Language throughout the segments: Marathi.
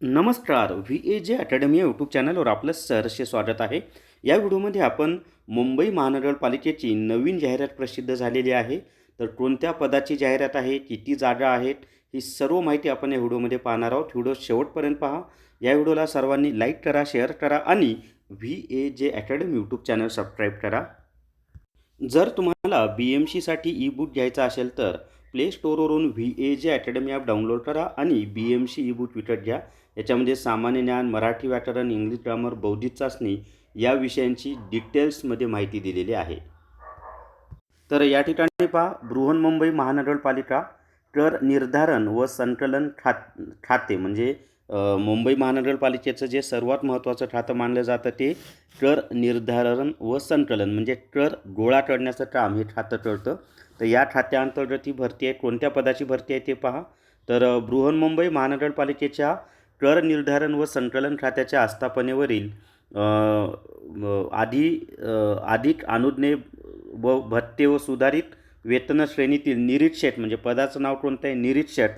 नमस्कार V A J academy YouTube चॅनलवर आपलं सहर्ष स्वागत आहे. या व्हिडिओमध्ये आपण मुंबई महानगरपालिकेची नवीन जाहिरात प्रसिद्ध झालेली आहे. तर कोणत्या पदाची जाहिरात आहे किती जागा आहेत ही सर्व माहिती आपण या व्हिडिओमध्ये पाहणार आहोत. व्हिडिओ शेवटपर्यंत पहा. या व्हिडिओला सर्वांनी लाईक करा शेअर करा आणि V A J academy YouTube channel subscribe करा. जर तुम्हाला बी एम सीसाठी ई बुक घ्यायचा असेल तर play स्टोरवरून V A J academy app download करा आणि B M C e book विकत घ्या. याच्यामध्ये सामान्य ज्ञान मराठी व्याकरण इंग्लिश ग्रामर बौद्धिक चाचणी या विषयांची डिटेल्समध्ये माहिती दिलेली आहे. तर या ठिकाणी पहा बृहन्मुंबई महानगरपालिका कर निर्धारण व संकलन खात खाते म्हणजे मुंबई महानगरपालिकेचं जे सर्वात महत्त्वाचं खातं मानलं जातं ते कर निर्धारण व संकलन म्हणजे कर गोळा करण्याचं काम हे खातं करतं तर या खात्याअंतर्गत ही भरती आहे कोणत्या पदाची भरती आहे ते पहा. तर बृहन्मुंबई महानगरपालिकेच्या कर निर्धारण व संकलन खात्याच्या आस्थापनेवरील आधी अधिक अनुज्ञे व भत्ते व सुधारित वेतन श्रेणीतील निरीक्षक म्हणजे पदाचं नाव कोणतं आहे? निरीक्षक.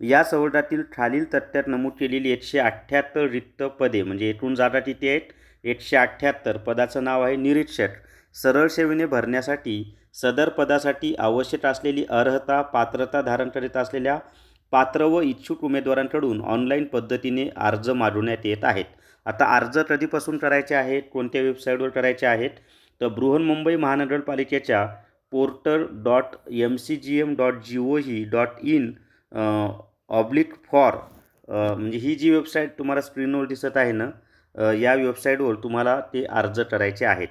या सवलतातील खालील तथ्यात नमूद केलेली एकशे अठ्ठ्याहत्तर रिक्त पदे म्हणजे एकूण जागा किती आहेत? एकशे अठ्ठ्याहत्तर. पदाचं नाव आहे निरीक्षक. सरळ सेवेने भरण्यासाठी सदर पदासाठी आवश्यक असलेली अर्हता पात्रता धारण करीत असलेल्या पात्र व इच्छुक उमेदवारांकडून ऑनलाईन पद्धतीने अर्ज मागवण्यात येत आहेत. आता अर्ज कधीपासून करायचे आहेत? कोणत्या वेबसाईटवर करायचे आहेत? तर बृहन्मुंबई महानगरपालिकेच्या portal dot M C G M dot G O V dot in oblique for म्हणजे ही जी वेबसाईट तुम्हाला स्क्रीनवर दिसत आहे ना या वेबसाईटवर तुम्हाला ते अर्ज करायचे आहेत.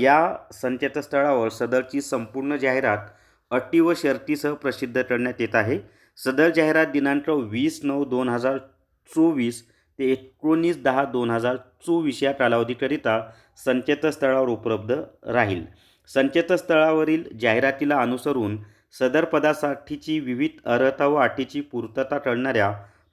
या संकेतस्थळावर सदरची संपूर्ण जाहिरात अटी व शर्तीसह प्रसिद्ध करण्यात येत आहे. सदर जाहिरात दिनांक वीस नऊ दोन हजार चोवीस ते एकोणीस दहा दोन हजार चोवीस या कालावधीकरिता संकेतस्थळावर उपलब्ध राहील. संकेतस्थळावरील जाहिरातीला अनुसरून सदर पदासाठीची विविध अर्हता व अटीची पूर्तता करणाऱ्या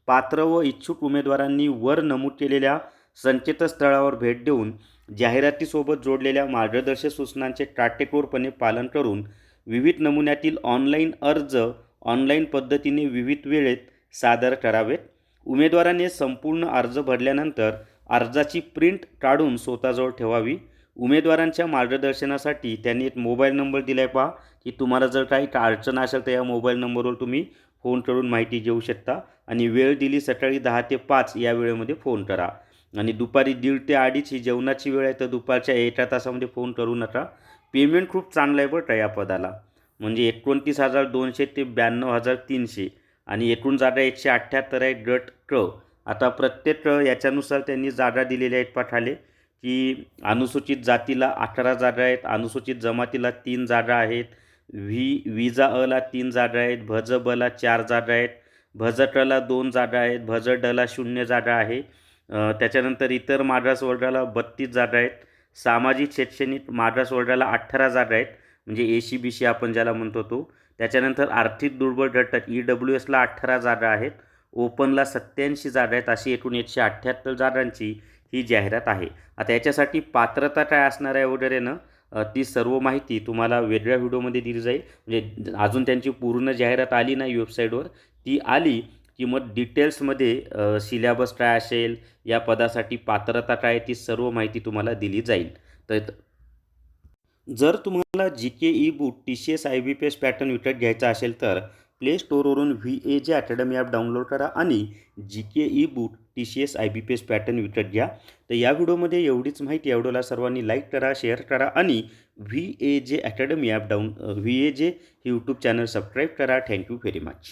पात्र व इच्छुक उमेदवारांनी वर नमूद केलेल्या संकेतस्थळावर भेट देऊन जाहिरातीसोबत जोडलेल्या मार्गदर्शक सूचनांचे काटेकोरपणे पालन करून विविध नमुन्यातील ऑनलाईन अर्ज ऑनलाईन पद्धतीने विविध वेळेत सादर करावेत. उमेदवाराने संपूर्ण अर्ज भरल्यानंतर अर्जाची प्रिंट काढून स्वतःजवळ ठेवावी. उमेदवारांच्या मार्गदर्शनासाठी त्यांनी एक मोबाईल नंबर दिला आहे पहा. की तुम्हाला जर काही अडचण असेल तर या मोबाईल नंबरवर तुम्ही फोन करून माहिती घेऊ शकता. आणि वेळ दिली सकाळी दहा ते पाच या वेळेमध्ये फोन करा. आणि दुपारी दीड ते अडीच ही जेवणाची वेळ आहे तर दुपारच्या एका तासामध्ये फोन करू नका. पेमेंट खूप चांगलं आहे बरं का या पदाला. म्हणजे एकोणतीस हजार दोनशे ते ब्याण्णव हजार तीनशे आणि एकूण जागा एकशे अठ्ठ्याहत्तर आहे गट क. आता प्रत्येक याच्यानुसार त्यांनी जागा दिलेल्या आहेत पाठाले की अनुसूचित जातीला अठरा जागा आहेत अनुसूचित जमातीला तीन जागा आहेत व्ही विजा अला तीन जागा आहेत भज बला चार जागा आहेत भज टला दोन जागा आहेत भज डला शून्य जागा आहे. त्याच्यानंतर इतर मागास वर्गाला बत्तीस जागा आहेत सामाजिक शैक्षणिक मागास वर्गाला अठरा जागा आहेत म्हणजे ए सी बी सी आपण ज्याला म्हणतो तो त्याच्यानंतर आर्थिक दुर्बळ घटक ई डब्ल्यू एसला अठरा जागा आहेत ओपनला सत्याऐंशी जागा आहेत अशी एकूण एकशे अठ्ठ्याहत्तर जागांची ही जाहिरात आहे. आता याच्यासाठी पात्रता काय असणार आहे वगैरे ना ती सर्व माहिती तुम्हाला वेगळ्या व्हिडिओमध्ये दिली जाईल. म्हणजे अजून त्यांची पूर्ण जाहिरात आली नाही वेबसाईटवर. ती आली की मग डिटेल्समध्ये सिलेबस काय असेल या पदासाठी पात्रता काय ती सर्व माहिती तुम्हाला दिली जाईल. तर जर तुम्हाला G K e book T C S I B P S pattern विकत घ्यायचा असेल तर play स्टोअरवरून V A J academy app download करा आणि G K e book T C S I B P S pattern विकत घ्या. तर या व्हिडिओमध्ये एवढीच माहिती या व्हिडिओला सर्वांनी लाईक करा शेअर करा आणि V A J academy app down V A J हे यूट्यूब चॅनल सबस्क्राईब करा थँक्यू व्हेरी मच